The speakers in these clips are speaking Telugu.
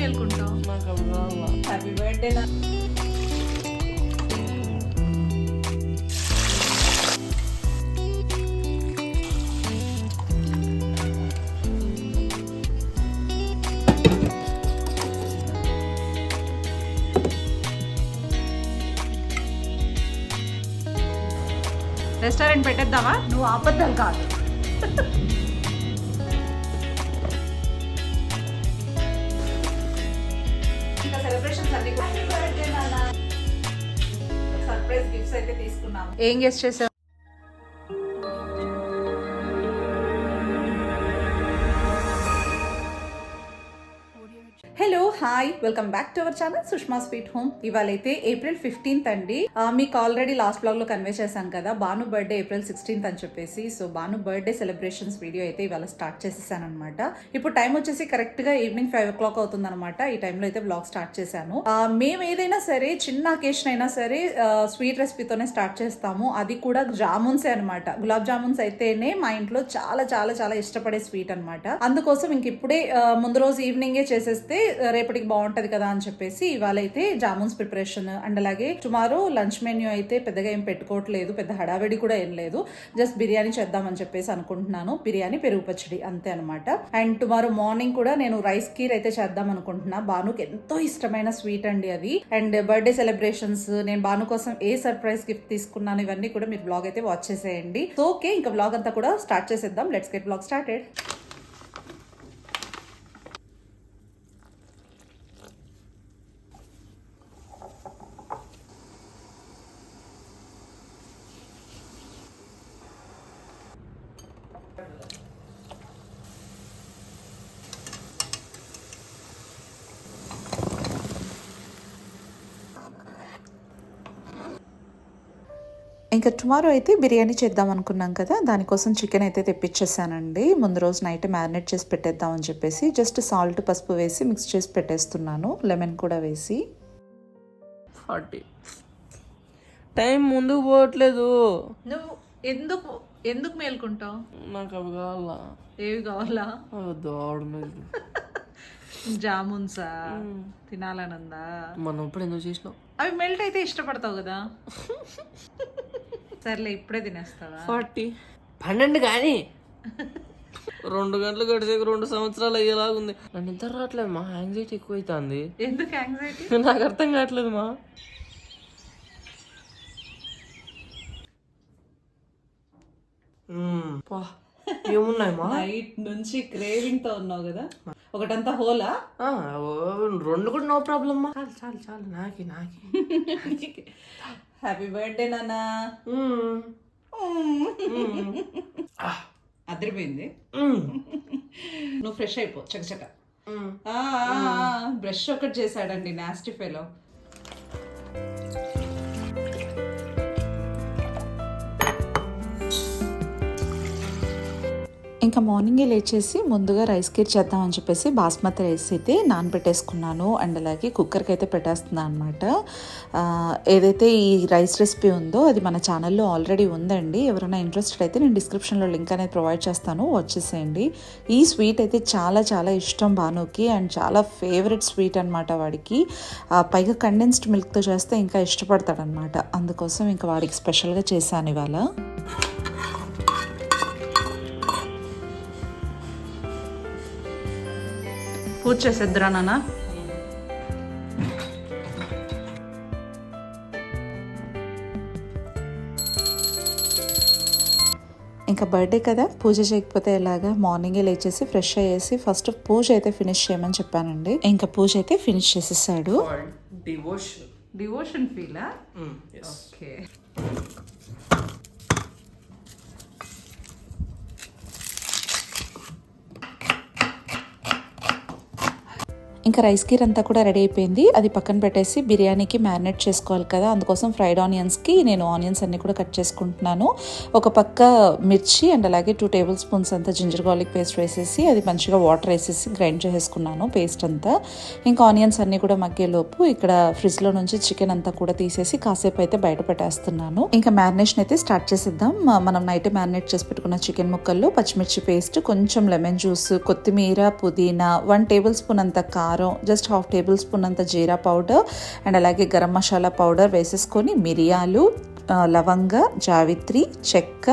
మేల్కుంటావు. హ్యాపీ బర్త్డే రెస్టారెంట్ పెట్టేద్దామా? నువ్వు అబద్ధం కాదు. సెలబ్రేషన్స్ అన్ని సర్ప్రైజ్ గిఫ్ట్స్ అయితే తీసుకున్నాం ఏం గెస్ట్ చేసావు hi welcome back to our channel Sushma sweet home ఇవాళైతే April fifteenth అండి. మీకు ఆల్రెడీ లాస్ట్ బ్లాగ్లో కన్వే చేశాను కదా బాను బర్త్డే ఏప్రిల్ సిక్స్టీన్త్ అని చెప్పేసి. So Banu birthday celebrations video అయితే ఇవాళ స్టార్ట్ చేసేసాను అనమాట ఇప్పుడు టైం వచ్చేసి కరెక్ట్గా ఈవినింగ్ ఫైవ్ ఓ క్లాక్ అవుతుంది అనమాట ఈ టైంలో అయితే బ్లాగ్ స్టార్ట్ చేశాను. మేము ఏదైనా సరే చిన్న అకేషన్ అయినా సరే స్వీట్ రెసిపీతోనే స్టార్ట్ చేస్తాము. అది కూడా జామున్సే అనమాట గులాబ్ జామున్స్ అయితేనే మా ఇంట్లో చాలా చాలా చాలా ఇష్టపడే స్వీట్ అనమాట అందుకోసం ఇంక ఇప్పుడే ముందు రోజు ఈవినింగే చేసేస్తే రేపటికి బాగుంటది కదా అని చెప్పేసి ఇవాళ అయితే జామున్స్ ప్రిపరేషన్ అండ్ అలాగే టుమారో లంచ్ మెన్యూ అయితే పెద్దగా ఏం పెట్టుకోవట్లేదు పెద్ద హడావిడి కూడా ఏం లేదు. జస్ట్ బిర్యానీ చేద్దామని చెప్పేసి అనుకుంటున్నాను. బిర్యానీ పెరుగు పచ్చడి అంతే అనమాట అండ్ టుమారో మార్నింగ్ కూడా నేను రైస్ కీర్ అయితే చేద్దాం అనుకుంటున్నా. భానుకి ఎంతో ఇష్టమైన స్వీట్ అండి అది. అండ్ బర్త్డే సెలబ్రేషన్స్ నేను బాను కోసం ఏ సర్ప్రైజ్ గిఫ్ట్ తీసుకున్నాను ఇవన్నీ కూడా మీరు బ్లాగ్ అయితే వాచ్ చేసేయండి. ఓకే ఇంకా బ్లాగ్ అంతా కూడా స్టార్ట్ చేసేద్దాం. లెట్స్ గెట్ బ్లాగ్ స్టార్టెడ్ ఇంకా టుమారో అయితే బిర్యానీ చేద్దాం అనుకున్నాం కదా దానికోసం చికెన్ అయితే తెప్పించేసానండి ముందు రోజు నైట్ మ్యారినేట్ చేసి పెట్టేద్దాం అని చెప్పేసి జస్ట్ సాల్ట్ పసుపు వేసి మిక్స్ చేసి పెట్టేస్తున్నాను. లెమన్ కూడా వేసి. ఫార్టీ టైం ముందుకు పోవట్లేదు. నువ్వు ఎందుకు ఎందుకు మేల్కుంటావు? నాకు అవి కావాలా? ఏవి కావాలా? దోడ జామున్సా? తినాలనుందా? మనం ఇప్పుడు ఎందుకు చేసినాం అవి మెల్ట్ అయితే ఇష్టపడతావు కదా. సర్లే ఇప్పుడే తినేస్తావా? ఫార్టీ. పన్నెండు కానీ. రెండు గంటలు గడిచే రెండు సంవత్సరాలు అయ్యేలాగుంది. నన్ను నిద్ర రావట్లేదు మా యాంగ్జైటీ ఎక్కువ అవుతుంది ఎందుకు యాంగ్జైటీ? నాకు అర్థం కావట్లేదు మా. మ్మ్. పా, ఏమున్నాయి మా? నైట్ నుంచి క్రేవింగ్తో ఉన్నావు కదా. ఒకటంతా హోలా? రెండు కూడా నో ప్రాబ్లమ్ చాలు చాలు చాలు. నాకి నాకి. హ్యాపీ బర్త్డే నాన్న. అదిరిపోయింది. నువ్వు ఫ్రెష్ అయిపో చకచక. బ్రష్ ఒకటి చేశాడండి నాస్టీ ఇంకా మార్నింగే లేచేసి ముందుగా రైస్ కీర్ చేద్దామని చెప్పేసి బాస్మతి రైస్ అయితే నానబెట్టేసుకున్నాను అండ్ అలాగే కుక్కర్కి అయితే పెట్టేస్తున్నాను అనమాట ఏదైతే ఈ రైస్ రెసిపీ ఉందో అది మన ఛానల్లో ఆల్రెడీ ఉందండి. ఎవరైనా ఇంట్రెస్టెడ్ అయితే నేను డిస్క్రిప్షన్లో లింక్ అనేది ప్రొవైడ్ చేస్తాను. వచ్చేసేయండి. ఈ స్వీట్ అయితే చాలా చాలా ఇష్టం భానుకి అండ్ చాలా ఫేవరెట్ స్వీట్ అనమాట వాడికి. పైగా కండెన్స్డ్ మిల్క్తో చేస్తే ఇంకా ఇష్టపడతాడనమాట అందుకోసం ఇంకా వాడికి స్పెషల్గా చేశాను ఇవాళ. పూజ చేసేద్దురా నాన్న ఇంకా బర్త్డే కదా పూజ చేయకపోతే ఎలాగా? మార్నింగే లేచేసి ఫ్రెష్ అయ్యేసి ఫస్ట్ పూజ అయితే ఫినిష్ చేయమని చెప్పానండి. ఇంకా పూజ అయితే ఫినిష్ చేసేసాడు. డివోషన్ ఫీలా. ఓకే ఇంకా రైస్ కీర్ అంతా కూడా రెడీ అయిపోయింది. అది పక్కన పెట్టేసి బిర్యానీకి మ్యారినేట్ చేసుకోవాలి కదా. అందుకోసం ఫ్రైడ్ ఆనియన్స్కి నేను ఆనియన్స్ అన్నీ కూడా కట్ చేసుకుంటున్నాను. ఒక పక్క మిర్చి అండ్ అలాగే టూ టేబుల్ స్పూన్స్ అంతా జింజర్ గార్లిక్ పేస్ట్ వేసేసి అది మంచిగా వాటర్ వేసేసి గ్రైండ్ చేసేసుకున్నాను పేస్ట్ అంతా. ఇంకా ఆనియన్స్ అన్నీ కూడా మగ్గేలోపు ఇక్కడ ఫ్రిడ్జ్లో నుంచి చికెన్ అంతా కూడా తీసేసి కాసేపు అయితే బయట పెట్టేస్తున్నాను. ఇంకా మ్యారినేషన్ అయితే స్టార్ట్ చేసేద్దాం. మనం నైట్ మ్యారినేట్ చేసి పెట్టుకున్న చికెన్ ముక్కల్లో పచ్చిమిర్చి పేస్ట్ కొంచెం లెమన్ జ్యూస్ కొత్తిమీర పుదీనా వన్ టేబుల్ స్పూన్ అంత కారం కారం జస్ట్ హాఫ్ టేబుల్ స్పూన్ అంత జీరా పౌడర్ అండ్ అలాగే గరం మసాలా పౌడర్ వేసేసుకొని మిరియాలు లవంగ జావిత్రి చెక్క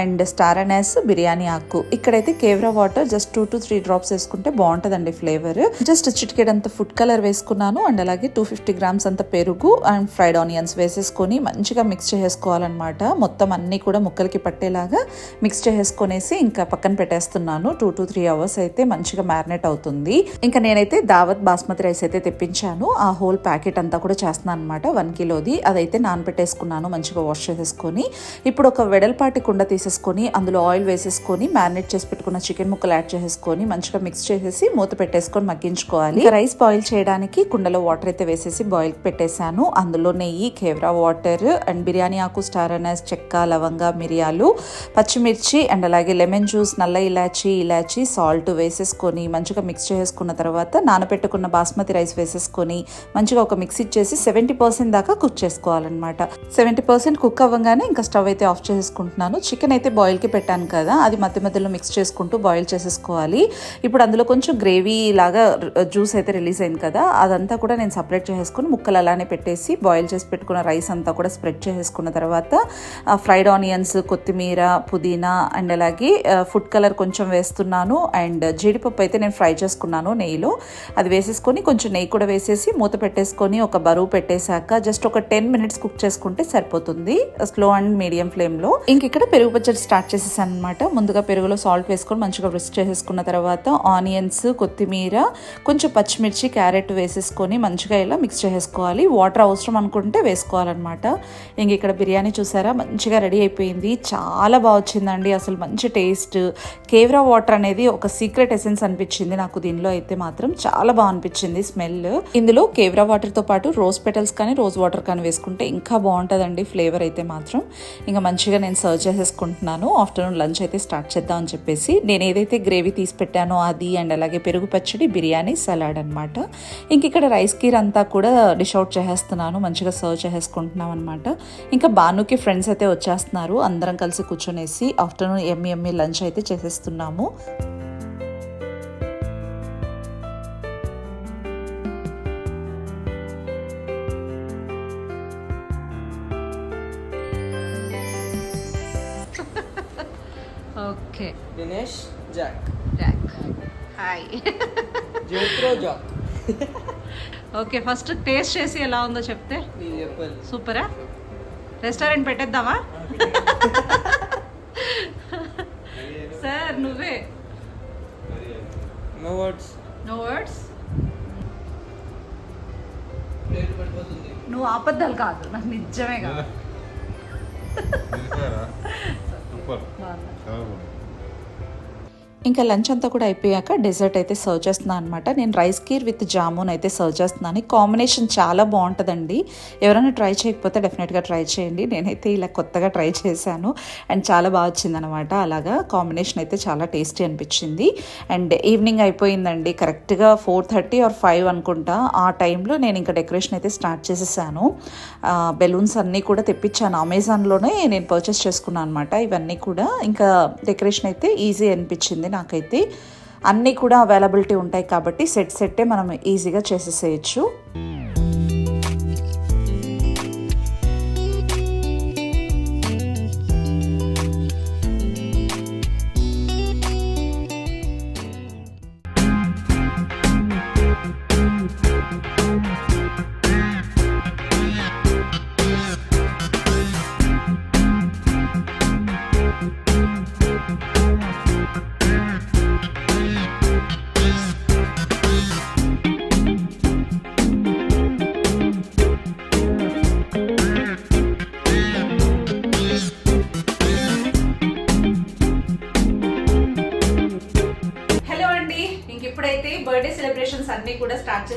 అండ్ స్టార్ అనెస్ బిర్యానీ ఆకు. ఇక్కడైతే kewra water just two to three drops వేసుకుంటే బాగుంటుందండి ఫ్లేవర్ జస్ట్ చిటికెడంత ఫుడ్ కలర్ వేసుకున్నాను అండ్ అలాగే టూ ఫిఫ్టీ గ్రామ్స్ అంత పెరుగు అండ్ ఫ్రైడ్ ఆనియన్స్ వేసేసుకొని మంచిగా మిక్స్ చేసుకోవాలన్నమాట మొత్తం అన్నీ కూడా ముక్కలకి పట్టేలాగా మిక్స్ చేసేసుకొనేసి ఇంకా పక్కన పెట్టేస్తున్నాను. టూ టు త్రీ అవర్స్ అయితే మంచిగా మ్యారినేట్ అవుతుంది. ఇంకా నేనైతే దావత్ బాస్మతి రైస్ అయితే తెప్పించాను. ఆ హోల్ ప్యాకెట్ అంతా కూడా చేస్తున్నాను అనమాట వన్ కిలోది. అదైతే నానబెట్టేసుకున్నాను మంచిగా వాష్ చేసేసుకొని. ఇప్పుడు ఒక వెడల్పాటి కుండ తీసేసుకొని అందులో ఆయిల్ వేసేసుకొని మ్యారినేట్ చేసి పెట్టుకున్న చికెన్ ముక్కలు యాడ్ చేసేసుకొని మంచిగా మిక్స్ చేసేసి మూత పెట్టేసుకొని మగ్గించుకోవాలి. రైస్ బాయిల్ చేయడానికి కుండలో వాటర్ అయితే వేసేసి బాయిల్ పెట్టేశాను. అందులో నెయ్యి కేవ్రా వాటర్ అండ్ బిర్యానీ ఆకు స్టార్ అనస్ చెక్క లవంగ మిరియాలు పచ్చిమిర్చి అండ్ అలాగే లెమన్ జ్యూస్ నల్ల ఇలాచి ఇలాచి సాల్ట్ వేసేసుకొని మంచిగా మిక్స్ చేసుకున్న తర్వాత నానబెట్టుకున్న బాస్మతి రైస్ వేసేసుకొని మంచిగా ఒక మిక్స్ ఇచ్చేసి సెవెంటీ పర్సెంట్ దాకా కుక్ చేసుకోవాలన్నమాట. సెవెంటీ పర్సెంట్ కుక్ అవ్వగానే ఇంకా స్టవ్ అయితే ఆఫ్ చేసుకుంటున్నాను. చికెన్ అయితే బాయిల్కి పెట్టాను కదా అది మధ్య మధ్యలో మిక్స్ చేసుకుంటూ బాయిల్ చేసేసుకోవాలి. ఇప్పుడు అందులో కొంచెం గ్రేవీ లాగా జ్యూస్ అయితే రిలీజ్ అయింది కదా అదంతా కూడా నేను సపరేట్ చేసేసుకుని ముక్కలు అలానే పెట్టేసి బాయిల్ చేసి పెట్టుకున్న రైస్ అంతా కూడా స్ప్రెడ్ చేసేసుకున్న తర్వాత ఫ్రైడ్ ఆనియన్స్ కొత్తిమీర పుదీనా అండ్ అలాగే ఫుడ్ కలర్ కొంచెం వేస్తున్నాను అండ్ జీడిపప్పు అయితే నేను ఫ్రై చేసుకున్నాను నెయ్యిలో. అది వేసేసుకొని కొంచెం నెయ్యి కూడా వేసేసి మూత పెట్టేసుకొని ఒక బరువు పెట్టేశాక జస్ట్ ఒక టెన్ మినిట్స్ కుక్ చేసుకుంటే సరిపోతుంది స్లో అండ్ మీడియం ఫ్లేమ్లో. ఇంక ఇక్కడ పెరుగు పచ్చడి స్టార్ట్ చేసేసాను అనమాట ముందుగా పెరుగులో సాల్ట్ వేసుకొని మంచిగా విస్ట్ చేసేసుకున్న తర్వాత ఆనియన్స్ కొత్తిమీర కొంచెం పచ్చిమిర్చి క్యారెట్ వేసేసుకొని మంచిగా ఇలా మిక్స్ చేసేసుకోవాలి. వాటర్ అవసరం అనుకుంటే వేసుకోవాలన్నమాట. ఇంక ఇక్కడ బిర్యానీ చూసారా? మంచిగా రెడీ అయిపోయింది. చాలా బాగా వచ్చిందండి. అసలు మంచి టేస్ట్. కేవ్రా వాటర్ అనేది ఒక సీక్రెట్ ఎసెన్స్ అనిపించింది నాకు దీనిలో అయితే మాత్రం. చాలా బాగా అనిపించింది స్మెల్. ఇందులో కేవ్రా వాటర్తో పాటు రోజ్ పెటల్స్ కానీ రోజ్ వాటర్ కానీ వేసుకుంటే ఇంకా బాగుంటుందండి ఫ్లేవర్ అయితే మాత్రం. ఇంకా మంచిగా నేను సర్వ్ అనుకుంటున్నాను ఆఫ్టర్నూన్ లంచ్ అయితే స్టార్ట్ చేద్దాం అని చెప్పేసి నేను ఏదైతే గ్రేవీ తీసి పెట్టానో అది అండ్ అలాగే పెరుగు పచ్చడి బిర్యానీ సలాడ్ అనమాట ఇంక ఇక్కడ రైస్ కీర్ అంతా కూడా డిష్ అవుట్ చేసేస్తున్నాను. మంచిగా సర్వ్ చేసేసుకుంటున్నాం అనమాట ఇంకా బానుకి ఫ్రెండ్స్ అయితే వచ్చేస్తున్నారు. అందరం కలిసి కూర్చొనేసి ఆఫ్టర్నూన్ ఎమ్మి ఎమ్మి లంచ్ అయితే చేసేస్తున్నాము. Okay Dinesh Jack Jack hi జోత్రో Jack okay first taste చేసి ఎలా ఉందో చెప్తే? సూపరా రెస్టారెంట్ పెట్టేద్దామా? సార్ నువ్వే. నో వర్డ్స్ నో వర్డ్స్ నువ్వు అబద్ధాలు కాదు నాకు నిజమే కాదు. సూపర్ బాగుంది చాలా బాగుంది ఇంకా లంచ్ అంతా కూడా అయిపోయాక డెజర్ట్ అయితే సర్వ్ చేస్తున్నాను అనమాట నేను రైస్ కీర్ విత్ జామున్ అయితే సర్వ్ చేస్తున్నాను. కాంబినేషన్ చాలా బాగుంటుందండి. ఎవరైనా ట్రై చేయకపోతే డెఫినెట్గా ట్రై చేయండి. నేనైతే ఇలా కొత్తగా ట్రై చేశాను. అండ్ చాలా బాగా వచ్చిందనమాట అలాగా కాంబినేషన్ అయితే చాలా టేస్టీ అనిపించింది. అండ్ ఈవినింగ్ అయిపోయిందండి. కరెక్ట్గా ఫోర్ థర్టీ ఆర్ ఫైవ్ అనుకుంటా ఆ టైంలో నేను ఇంకా డెకరేషన్ అయితే స్టార్ట్ చేసేసాను. బెలూన్స్ అన్నీ కూడా తెప్పించాను. అమెజాన్లోనే నేను పర్చేస్ చేసుకున్నాను అనమాట ఇవన్నీ కూడా ఇంకా డెకరేషన్ అయితే ఈజీ అనిపించింది నాకైతే అన్నీ కూడా అవైలబిలిటీ ఉంటాయి కాబట్టి సెట్ సెట్టే మనం ఈజీగా చేసేసేయచ్చు.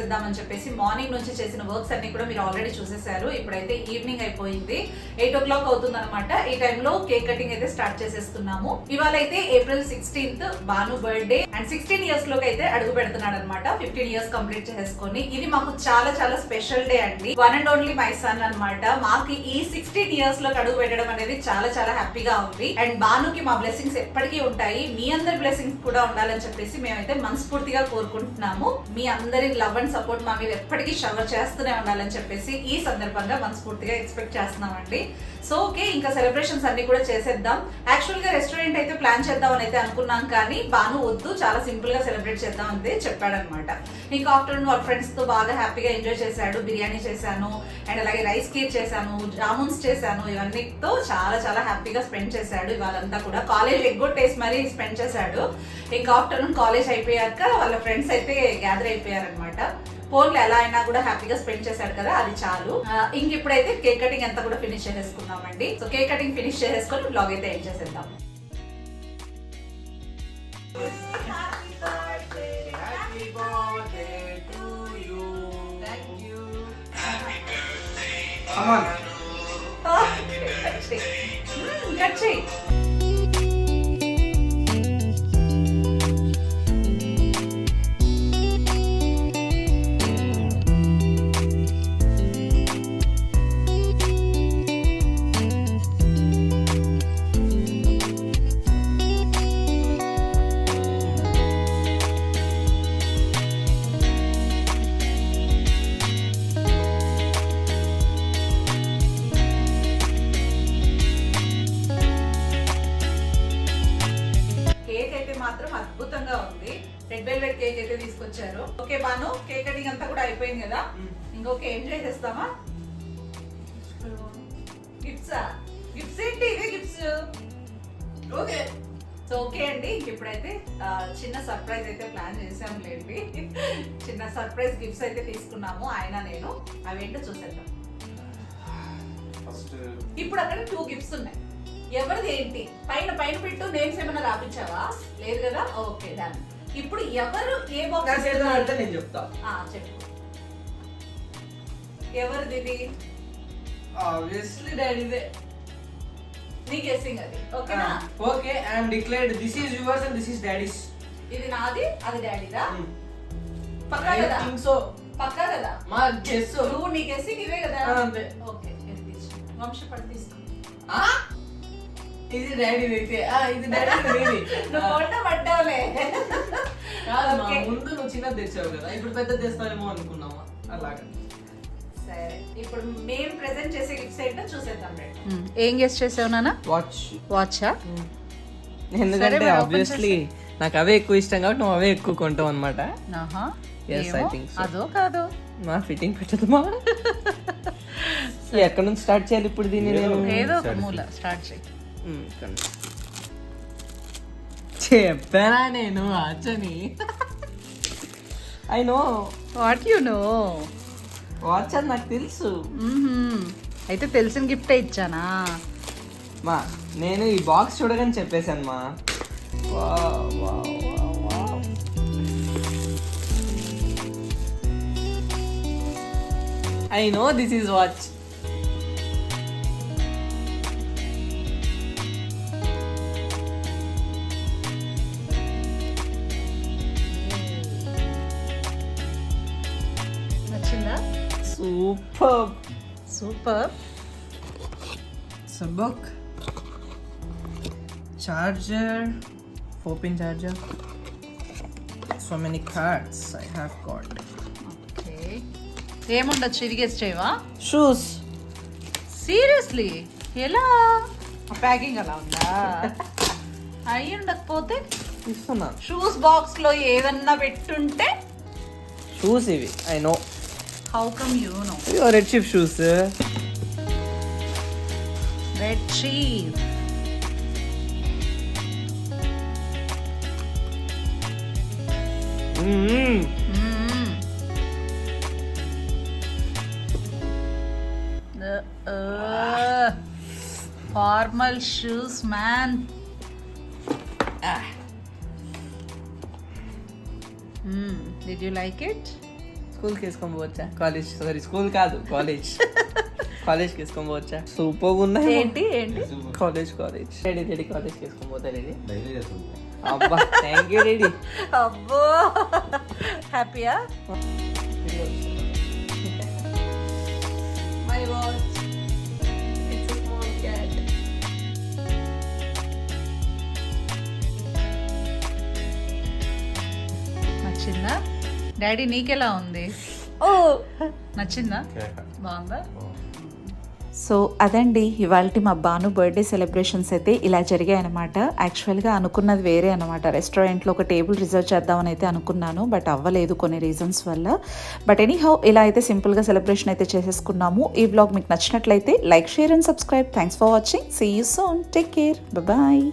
చేసేద్దామని చెప్పేసి మార్నింగ్ నుంచి చేసిన వర్క్స్ అన్ని కూడా మీరు ఆల్రెడీ చూసేసారు. ఇప్పుడైతే ఈవినింగ్ అయిపోయింది. ఎయిట్ ఓ క్లాక్ అవుతుంది అనమాట ఈ టైంలో కేక్ కటింగ్ అయితే స్టార్ట్ చేసేస్తున్నాము ఇవాళ అయితే April sixteenth Banu birthday. And sixteen ఇయర్స్లోకి అయితే అడుగు పెడుతున్నాడు అనమాట ఫిఫ్టీన్ ఇయర్స్ కంప్లీట్ చేసుకొని ఇది మాకు చాలా చాలా స్పెషల్ డే అండి. One and only my son అన్నమాట. మాకు ఈ సిక్స్టీన్ ఇయర్స్లోకి అడుగు పెట్టడం అనేది చాలా చాలా హ్యాపీగా ఉంది. అండ్ భానుకి మా బ్లెస్సింగ్స్ ఎప్పటికీ ఉంటాయి. మీ అందరి బ్లెస్సింగ్స్ కూడా ఉండాలని చెప్పేసి మేమైతే మనస్ఫూర్తిగా కోరుకుంటున్నాము. మీ అందరి లవ్ అండ్ సపోర్ట్ మా మీద ఎప్పటికీ షవర్ చేస్తూనే ఉండాలని చెప్పేసి ఈ సందర్భంగా మనస్ఫూర్తిగా ఎక్స్పెక్ట్ చేస్తున్నామండి. సో ఓకే ఇంకా సెలబ్రేషన్స్ అన్ని కూడా చేసేద్దాం. యాక్చువల్గా రెస్టారెంట్ అయితే ప్లాన్ చేద్దాం అని అయితే అనుకున్నాం కానీ బాను వద్దు చాలా సింపుల్గా సెలబ్రేట్ చేద్దాం అని చెప్పాడనమాట. ఇంకా ఆఫ్టర్నూన్ వాళ్ళ ఫ్రెండ్స్తో బాగా హ్యాపీగా ఎంజాయ్ చేశాడు బిర్యానీ చేశాను అండ్ అలాగే రైస్ కేక్ చేశాను జామున్స్ చేశాను ఇవన్నీతో చాలా చాలా హ్యాపీగా స్పెండ్ చేశాడు. ఇవాళంతా కూడా కాలేజ్ ఎగ్గొట్టేసి మరీ స్పెండ్ చేశాడు. ఇంకా ఆఫ్టర్నూన్ కాలేజ్ అయిపోయాక వాళ్ళ ఫ్రెండ్స్ అయితే గ్యాదర్ అయిపోయారనమాట. ఫోన్లు ఎలా అయినా కూడా హ్యాపీగా స్పెండ్ చేశాడు కదా అది చాలు. ఇంక ఇప్పుడైతే కేక్ కటింగ్ అంతా కూడా ఫినిష్ చేసేసుకున్నామండి సో కేక్ కటింగ్ ఫినిష్ చేసేసుకొని బ్లాగ్ అయితే ఎండ్ చేసేద్దాం. కట్ చేయి. కేక్ ఇంకొక ఎంజాయ్ చేస్తామా గిఫ్ట్సా గిఫ్ట్స్ ఏంటి? ఇవే గిఫ్ట్స్ ఓకే. సో ఓకే అండి. ఇప్పుడైతే చిన్న సర్ప్రైజ్ అయితే ప్లాన్ చేసాంలేండి చిన్న సర్ప్రైజ్ గిఫ్ట్స్ అయితే తీసుకున్నాము ఆయన నేను. అవేంటో చూసేద్దాం. ఫస్ట్ ఇప్పుడు అక్కడ టూ గిఫ్ట్స్ ఉన్నాయి. ఎవరిది ఏంటి? పైన పైన పెట్టు నేమ్స్ ఏమైనా రాపించావా? లేదు కదా? ఓకే డన్ ఇప్పుడు ఎవరు ఏ బాక్స్ నేను చెప్తా. చెప్పు. ఎవరిది ఇది ఆబ్వియస్లీ డాడీదే నీ గెస్సింగ్ అది. ఓకేనా? Okay I'm declared this is yours and this is daddy's ఇది నాది అది డాడీదా Hmm. పక్కా కదా సో పక్కా కదా మా గెస్ నువ్వు నీ గెస్సింగ్ ఇవే కదా? అంతే. ఓకే. వంశ పడి తీసుకో. ఇది డాడీది అయితే ఆ, ఇది డాడీ నీది నువ్వు కొంట పడ్డావులే Okay. ముందు నువ్వు చిన్నది తెచ్చావు కదా. ఇప్పుడు పెద్ద తెస్తావేమో అనుకున్నావా? అలాగా. సరే. ఇప్పుడు మేము ప్రెజెంట్ చేసే గిఫ్ట్స్ ఏంటో చూసేద్దాం రండి. ఏం గెస్ట్ చేసావు నాన్న? వాచ్ వాచా ఎందుకంటే ఆబ్వియస్లీ నాకు అవే ఎక్కువ ఇష్టం కాబట్టి నువ్వు అవే ఎక్కువ కొంటావు అనమాట ఆహా. Yes, I ఏమో, think so. అదో కాదో. మా ఫిట్టింగ్ పెట్టదు మా ఎక్కడ నుంచి స్టార్ట్ చేయాలి ఇప్పుడు దీన్ని నేను? ఏదో మూల స్టార్ట్ చేయి. ఇక్కడ. చెప్పానా నేను వాచని I know what you know watch అని నాకు తెలుసు. అయితే తెలిసిన గిఫ్టే ఇచ్చానా? మా నేను ఈ బాక్స్ చూడగానే చెప్పేశాను మా. I know this is watch super super It's a book, charger, four pin charger. So many cards I have got. Okay ఏముండొచ్చు? ఇది గెస్ట్ చేయవా Shoes. సీరియస్లీ ఎలా? ప్యాకింగ్ అలా ఉందా? అయి ఉండకపోతే? ఇస్తున్నాను షూస్ బాక్స్లో ఏదన్నా పెట్టుంటే? షూస్ ఇవి I know How come you know? are a chip shoes. Eh? Red chip. Mm. Mmm. The uh, formal shoes, man. Ah. Mm. Did you like it? స్కూల్కి వేసుకొని పోవచ్చా కాలేజ్ సారీ స్కూల్ కాదు కాలేజ్ కాలేజ్కి వేసుకొని పోవచ్చా సూపర్ ఉన్నాయి ఏంటి ఏంటి? కాలేజ్ కాలేజ్ రెడీ రెడీ కాలేజ్కి వేసుకొని పోతా రెడీ అబ్బా! థ్యాంక్ యూ రెడీ అబ్బో హ్యాపీయా small cat. నచ్చిందా? డాడీ నీకెలా ఉంది? నచ్చిందా? బాగుందా? సో అదండి. ఇవాళ మా బాను బర్త్డే సెలబ్రేషన్స్ అయితే ఇలా జరిగాయి అనమాట యాక్చువల్గా అనుకున్నది వేరే అనమాట రెస్టారెంట్లో ఒక టేబుల్ రిజర్వ్ చేద్దామని అయితే అనుకున్నాను బట్ అవ్వలేదు కొన్ని రీజన్స్ వల్ల. బట్ ఎనీ హౌ ఇలా అయితే సింపుల్గా సెలబ్రేషన్ అయితే చేసేసుకున్నాము. ఈ బ్లాగ్ మీకు నచ్చినట్లయితే like share and subscribe. Thanks for watching. See you soon. Take care. Bye.